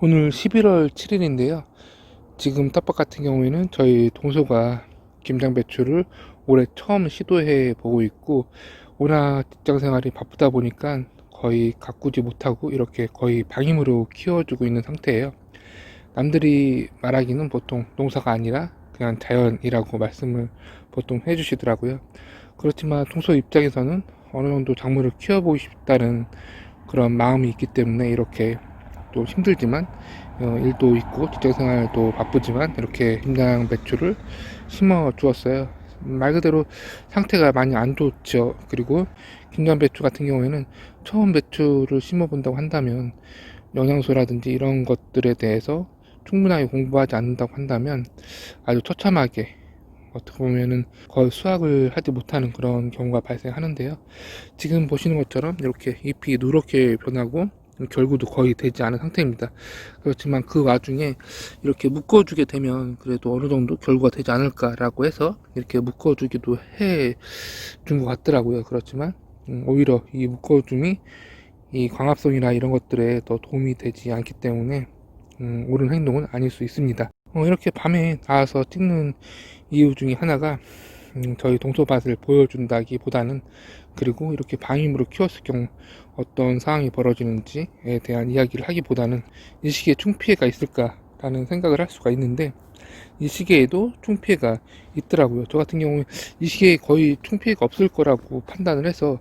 오늘 11월 7일인데요. 지금 텃밭 같은 경우에는 저희 동서가 김장 배추를 올해 처음 시도해 보고 있고 워낙 직장 생활이 바쁘다 보니까 거의 가꾸지 못하고 이렇게 거의 방임으로 키워주고 있는 상태예요. 남들이 말하기는 보통 농사가 아니라 그냥 자연이라고 말씀을 보통 해주시더라고요. 그렇지만 동서 입장에서는 어느 정도 작물을 키워보고 싶다는 그런 마음이 있기 때문에 이렇게 또 힘들지만 어, 일도 있고 직장 생활도 바쁘지만 이렇게 김장 배추를 심어 주었어요. 말 그대로 상태가 많이 안 좋죠. 그리고 김장 배추 같은 경우에는 처음 배추를 심어 본다고 한다면 영양소라든지 이런 것들에 대해서 충분하게 공부하지 않는다고 한다면 아주 처참하게 어떻게 보면은 거의 수확을 하지 못하는 그런 경우가 발생하는데요. 지금 보시는 것처럼 이렇게 잎이 누렇게 변하고 결구도 거의 되지 않은 상태입니다. 그렇지만 그 와중에 이렇게 묶어주게 되면 그래도 어느 정도 결과가 되지 않을까라고 해서 이렇게 묶어주기도 해 준 것 같더라고요. 그렇지만 음, 오히려 이 묶어줌이 이 광합성이나 이런 것들에 더 도움이 되지 않기 때문에 음, 옳은 행동은 아닐 수 있습니다. 어, 이렇게 밤에 나와서 찍는 이유 중에 하나가 음, 저희 동서밭을 보여준다기보다는 그리고 이렇게 방임으로 키웠을 경우 어떤 상황이 벌어지는지에 대한 이야기를 하기보다는 이 시기에 충피해가 있을까라는 생각을 할 수가 있는데 이 시기에도 충피해가 있더라고요. 저 같은 경우에 이 시기에 거의 충피해가 없을 거라고 판단을 해서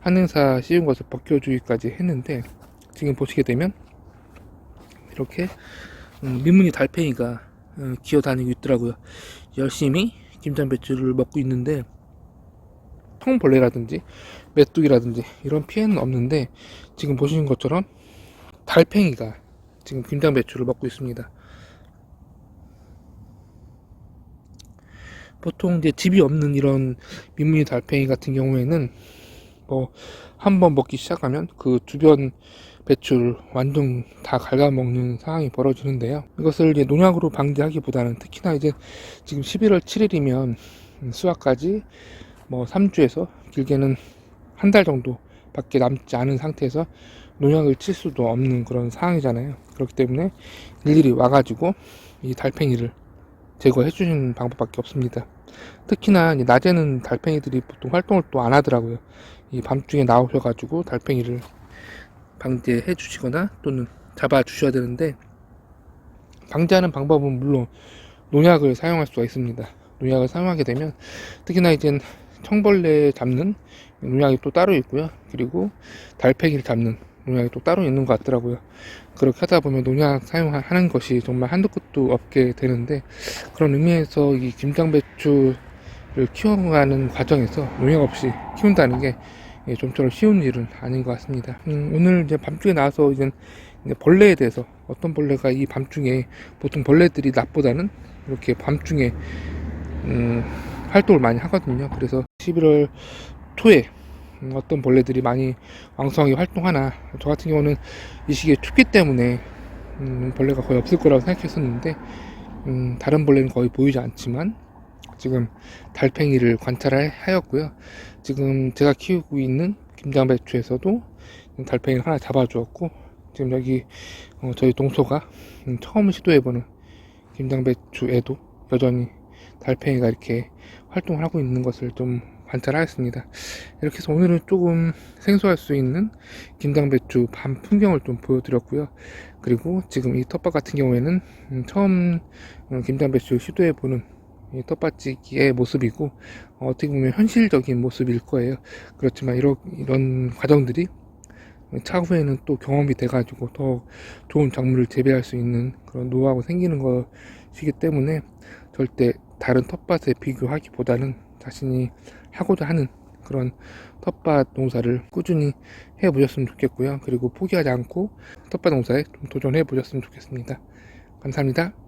한행사 씌운 것을 벗겨주기까지 했는데 지금 보시게 되면 이렇게 음, 민무늬 달팽이가 어, 기어다니고 있더라고요. 열심히 김장 배추를 먹고 있는데 통벌레라든지 메뚜기라든지 이런 피해는 없는데 지금 보시는 것처럼 달팽이가 지금 김장 배추를 먹고 있습니다. 보통 이제 집이 없는 이런 민무늬 달팽이 같은 경우에는 뭐 한 번 먹기 시작하면 그 주변 배추를 완전 다 갉아먹는 상황이 벌어지는데요. 이것을 이제 농약으로 방지하기보다는 특히나 이제 지금 11월 7일이면 수확까지 뭐 3주에서 길게는 한 달 정도 밖에 남지 않은 상태에서 농약을 칠 수도 없는 그런 상황이잖아요. 그렇기 때문에 일일이 와가지고 이 달팽이를 제거해 주는 방법밖에 없습니다. 특히나 낮에는 달팽이들이 보통 활동을 또 안 하더라고요. 이 밤중에 나오셔가지고 달팽이를 방제해 주시거나 또는 잡아 주셔야 되는데 방제하는 방법은 물론 농약을 사용할 수가 있습니다. 농약을 사용하게 되면 특히나 이제 청벌레 잡는 농약이 또 따로 있고요. 그리고 달팽이를 잡는 농약이 또 따로 있는 것 같더라고요. 그렇게 하다 보면 농약 사용하는 것이 정말 한두 끝도 없게 되는데 그런 의미에서 이 김장배추를 키워가는 과정에서 농약 없이 키운다는 게 예, 좀처럼 쉬운 일은 아닌 것 같습니다. 음, 오늘 이제 밤중에 나와서 이제 벌레에 대해서 어떤 벌레가 이 밤중에 보통 벌레들이 낮보다는 이렇게 밤중에 음, 활동을 많이 하거든요. 그래서 11월 초에 음, 어떤 벌레들이 많이 왕성하게 활동하나 저 같은 경우는 이 시기에 춥기 때문에 음, 벌레가 거의 없을 거라고 생각했었는데 음, 다른 벌레는 거의 보이지 않지만 지금 달팽이를 관찰하였고요. 지금 제가 키우고 있는 김장배추에서도 달팽이를 하나 잡아주었고 지금 여기 어, 저희 동서가 음, 처음 시도해보는 김장배추에도 여전히 달팽이가 이렇게 활동을 하고 있는 것을 좀 관찰하였습니다. 이렇게 해서 오늘은 조금 생소할 수 있는 김장배추 밤 풍경을 좀 보여드렸고요. 그리고 지금 이 텃밭 같은 경우에는 음, 처음 어, 김장배추 시도해보는 이 텃밭지기의 모습이고 어, 떻게 보면 현실적인 모습일 거예요. 그렇지만 이런 이런 과정들이 차후에는 또 경험이 돼가지고 더 좋은 작물을 재배할 수 있는 그런 노하우가 생기는 것이기 때문에 절대 다른 텃밭에 비교하기보다는 자신이 하고자 하는 그런 텃밭 농사를 꾸준히 해 보셨으면 좋겠고요. 그리고 포기하지 않고 텃밭 농사에 좀 도전해 보셨으면 좋겠습니다. 감사합니다.